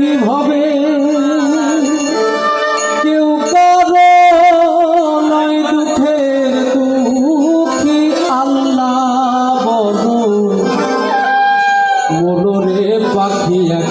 কি হবে কেউ করে নয় দুঃখের দুঃখী আল্লাহ বড় মোড়রে পাখি এক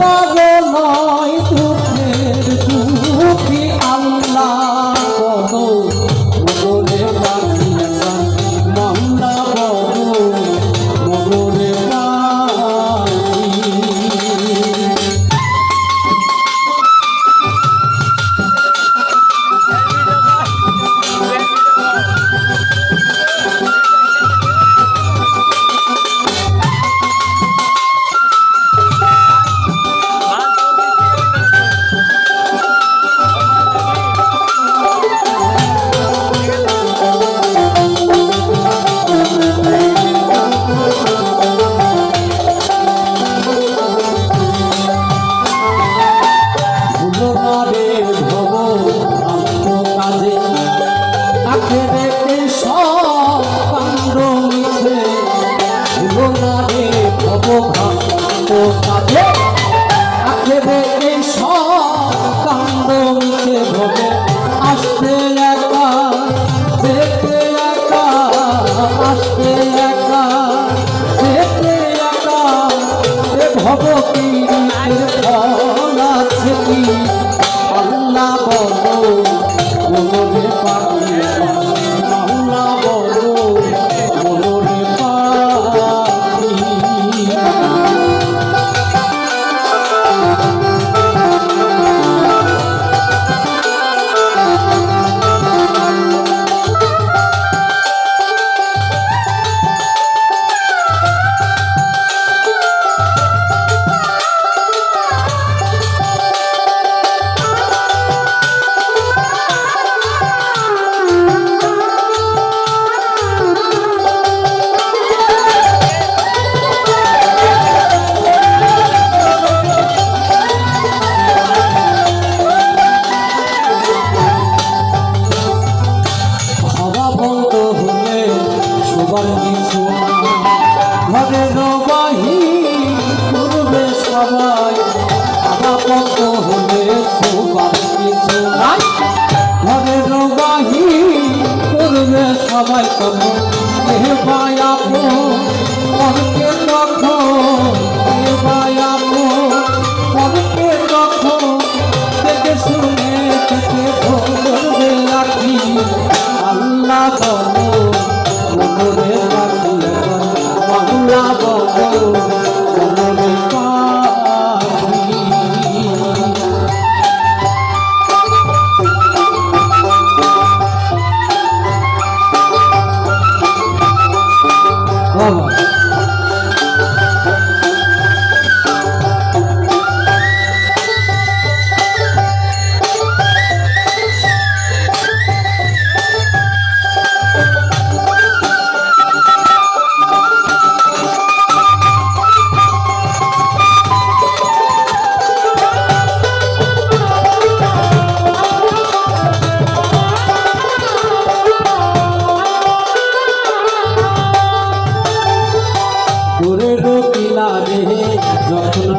পাগল ভব কি ফল আছে কি? আল্লাহ বলো কোনো সবাই কাপড় দেহ পায়া মনকে ஆகும் যখন